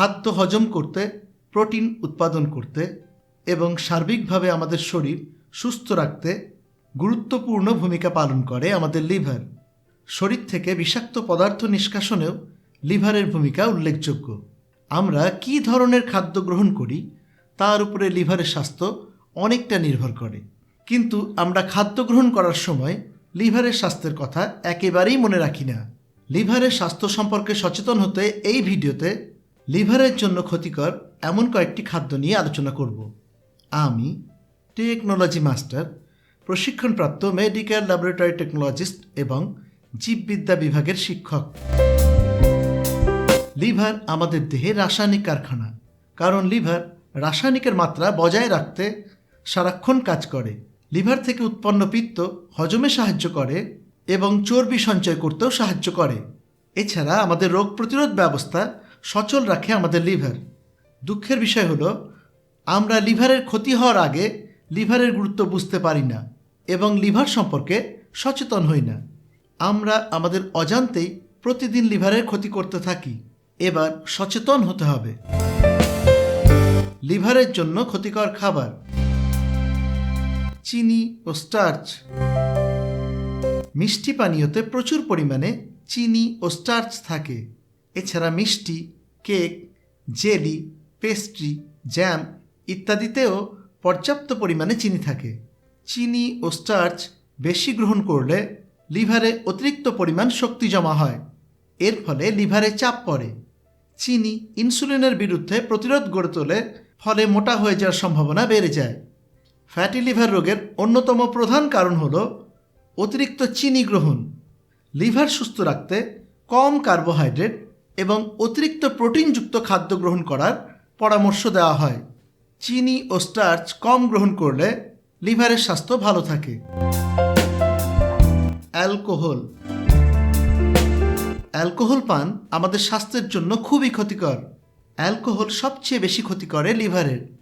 খাদ্য হজম করতে, প্রোটিন উৎপাদন করতে এবং সার্বিকভাবে আমাদের শরীর সুস্থ রাখতে গুরুত্বপূর্ণ ভূমিকা পালন করে আমাদের লিভার। শরীর থেকে বিষাক্ত পদার্থ নিষ্কাশনেও লিভারের ভূমিকা উল্লেখযোগ্য। আমরা কী ধরনের খাদ্য গ্রহণ করি, তার উপরে লিভারের স্বাস্থ্য অনেকটা নির্ভর করে। কিন্তু আমরা খাদ্য গ্রহণ করার সময় লিভারের স্বাস্থ্যের কথা একেবারেই মনে রাখি না। লিভারের স্বাস্থ্য সম্পর্কে সচেতন হতে এই ভিডিওতে লিভারের জন্য ক্ষতিকর এমন কয়েকটি খাদ্য নিয়ে আলোচনা করব। আমি টেকনোলজি মাস্টার, প্রশিক্ষণপ্রাপ্ত মেডিকেল ল্যাবরেটরি টেকনোলজিস্ট এবং জীববিদ্যা বিভাগের শিক্ষক। লিভার আমাদের দেহে রাসায়নিক কারখানা, কারণ লিভার রাসায়নিকের মাত্রা বজায় রাখতে সারাক্ষণ কাজ করে। লিভার থেকে উৎপন্ন পিত্ত হজমে সাহায্য করে এবং চর্বি সঞ্চয় করতেও সাহায্য করে। এছাড়া আমাদের রোগ প্রতিরোধ ব্যবস্থা সচল রাখে আমাদের লিভার। দুঃখের বিষয় হলো, আমরা লিভারের ক্ষতি হওয়ার আগে লিভারের গুরুত্ব বুঝতে পারি না এবং লিভার সম্পর্কে সচেতন হই না। আমরা আমাদের অজান্তেই প্রতিদিন লিভারের ক্ষতি করতে থাকি। এবার সচেতন হতে হবে। লিভারের জন্য ক্ষতিকর খাবার। চিনি ও স্টার্চ। মিষ্টি পানীয়তে প্রচুর পরিমাণে চিনি ও স্টার্চ থাকে। এছাড়া মিষ্টি, কেক, জেলি, পেস্ট্রি, জ্যাম ইত্যাদিতেও পর্যাপ্ত পরিমাণে চিনি থাকে। চিনি ও স্টার্চ বেশি গ্রহণ করলে লিভারে অতিরিক্ত পরিমাণ শক্তি জমা হয়। এর ফলে লিভারে চাপ পড়ে। চিনি ইনসুলিনের বিরুদ্ধে প্রতিরোধ গড়ে তোলে, ফলে মোটা হয়ে যাওয়ার সম্ভাবনা বেড়ে যায়। ফ্যাটি লিভার রোগের অন্যতম প্রধান কারণ হল অতিরিক্ত চিনি গ্রহণ। লিভার সুস্থ রাখতে কম কার্বোহাইড্রেট এবং অতিরিক্ত প্রোটিনযুক্ত খাদ্য গ্রহণ করার পরামর্শ দেওয়া হয়। চিনি ও স্টার্চ কম গ্রহণ করলে লিভারের স্বাস্থ্য ভালো থাকে। অ্যালকোহল। অ্যালকোহল পান আমাদের স্বাস্থ্যের জন্য খুবই ক্ষতিকর। অ্যালকোহল সবচেয়ে বেশি ক্ষতি করে লিভারের।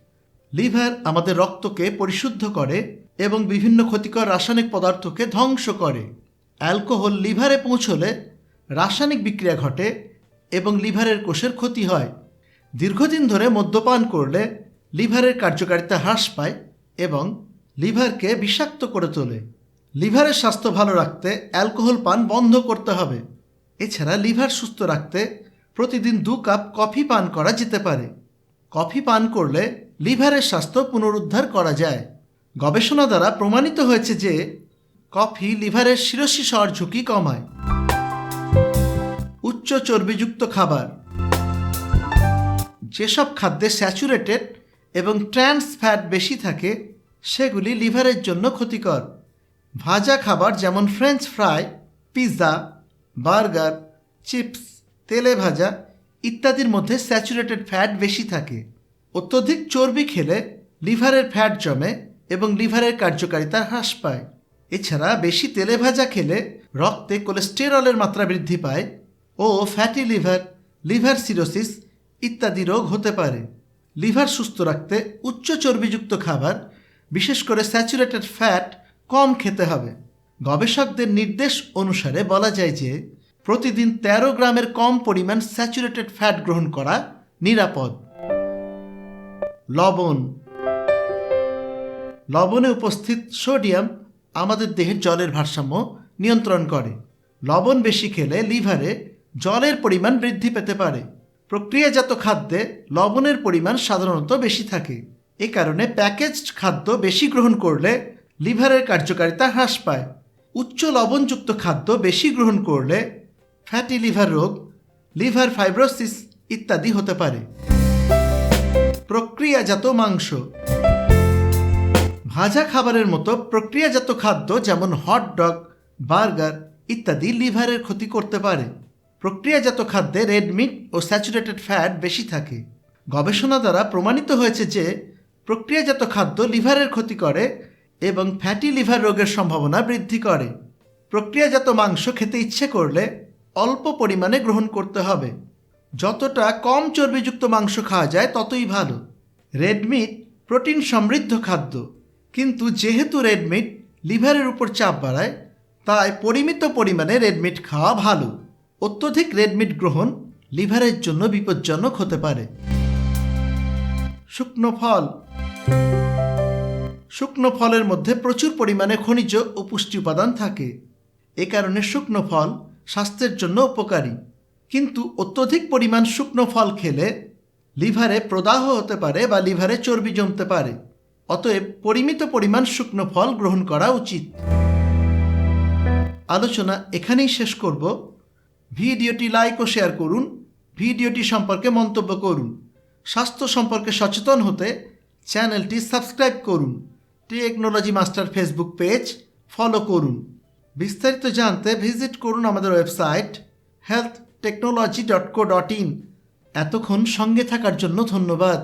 লিভার আমাদের রক্তকে পরিশুদ্ধ করে এবং বিভিন্ন ক্ষতিকর রাসায়নিক পদার্থকে ধ্বংস করে। অ্যালকোহল লিভারে পৌঁছলে রাসায়নিক বিক্রিয়া ঘটে এবং লিভারের কোষের ক্ষতি হয়। দীর্ঘদিন ধরে মদ্যপান করলে লিভারের কার্যকারিতা হ্রাস পায় এবং লিভারকে বিষাক্ত করে তোলে। লিভারের স্বাস্থ্য ভালো রাখতে অ্যালকোহল পান বন্ধ করতে হবে। এছাড়া লিভার সুস্থ রাখতে প্রতিদিন দু কাপ কফি পান করা যেতে পারে। কফি পান করলে লিভারের স্বাস্থ্য পুনরুদ্ধার করা যায়। গবেষণা দ্বারা প্রমাণিত হয়েছে যে কফি লিভারের শিরোশিস হওয়ার ঝুঁকি কমায়। উচ্চ চর্বিযুক্ত খাবার। যেসব খাদ্যে স্যাচুরেটেড এবং ট্রান্স ফ্যাট বেশি থাকে, সেগুলি লিভারের জন্য ক্ষতিকর। ভাজা খাবার যেমন French fry, pizza, burger, chips, তেলে ভাজা ইত্যাদির মধ্যে স্যাচুরেটেড ফ্যাট বেশি থাকে। অত্যধিক চর্বি খেলে লিভারের ফ্যাট জমে এবং লিভারের কার্যকারিতা হ্রাস পায়। এছাড়া বেশি তেলে ভাজা খেলে রক্তে কোলেস্টেরলের মাত্রা বৃদ্ধি পায় ও ফ্যাটি লিভার লিভার সিরোসিস ইত্যাদি রোগ হতে পারে। লিভার সুস্থ রাখতে উচ্চ চর্বিযুক্ত খাবার, বিশেষ করে স্যাচুরেটেড ফ্যাট, কম খেতে হবে। গবেষকদের নির্দেশ অনুসারে বলা যায় যে, প্রতিদিন ১৩ গ্রামের কম পরিমাণ স্যাচুরেটেড ফ্যাট গ্রহণ করা নিরাপদ। লবণ। লবণে উপস্থিত সোডিয়াম আমাদের দেহের জলের ভারসাম্য নিয়ন্ত্রণ করে। লবণ বেশি খেলে লিভারে জলের পরিমাণ বৃদ্ধি পেতে পারে। প্রক্রিয়াজাত খাদ্যে লবণের পরিমাণ সাধারণত বেশি থাকে। এ কারণে প্যাকেজড খাদ্য বেশি গ্রহণ করলে লিভারের কার্যকারিতা হ্রাস পায়। উচ্চ লবণযুক্ত খাদ্য বেশি গ্রহণ করলে ফ্যাটি লিভার রোগ, লিভার ফাইব্রোসিস ইত্যাদি হতে পারে। প্রক্রিয়াজাত মাংস। ভাজা খাবারের মতো প্রক্রিয়াজাত খাদ্য যেমন হট ডগ, বার্গার ইত্যাদি লিভারের ক্ষতি করতে পারে। প্রক্রিয়াজাত খাদ্যে রেড মিট ও স্যাচুরেটেড ফ্যাট বেশি থাকে। গবেষণা দ্বারা প্রমাণিত হয়েছে যে প্রক্রিয়াজাত খাদ্য লিভারের ক্ষতি করে এবং ফ্যাটি লিভার রোগের সম্ভাবনা বৃদ্ধি করে। প্রক্রিয়াজাত মাংস খেতে ইচ্ছে করলে অল্প পরিমাণে গ্রহণ করতে হবে। যতটা কম চর্বিযুক্ত মাংস খাওয়া যায় ততই ভালো। রেডমিট প্রোটিন সমৃদ্ধ খাদ্য। কিন্তু যেহেতু রেডমিট লিভারের উপর চাপ বাড়ায়, তাই পরিমিত পরিমাণে রেডমিট খাওয়া ভালো। অত্যধিক রেডমিট গ্রহণ লিভারের জন্য বিপজ্জনক হতে পারে। শুকনো ফল। শুকনো ফলের মধ্যে প্রচুর পরিমাণে খনিজ ও পুষ্টি উপাদান থাকে। এ কারণে শুকনো ফল স্বাস্থ্যের জন্য উপকারী। কিন্তু অত্যধিক পরিমাণ শুকনো ফল খেলে লিভারে প্রদাহ হতে পারে বা লিভারে চর্বি জমতে পারে। অতএব পরিমিত পরিমাণ শুকনো ফল গ্রহণ করা উচিত। আলোচনা এখানেই শেষ করব। ভিডিওটি লাইক ও শেয়ার করুন, ভিডিওটি সম্পর্কে মন্তব্য করুন, স্বাস্থ্য সম্পর্কে সচেতন হতে চ্যানেলটি সাবস্ক্রাইব করুন, Technology Master Facebook page follow করুন। বিস্তারিত জানতে ভিজিট করুন আমাদের website health technology dot co dot in এতক্ষণ সঙ্গে থাকার জন্য ধন্যবাদ।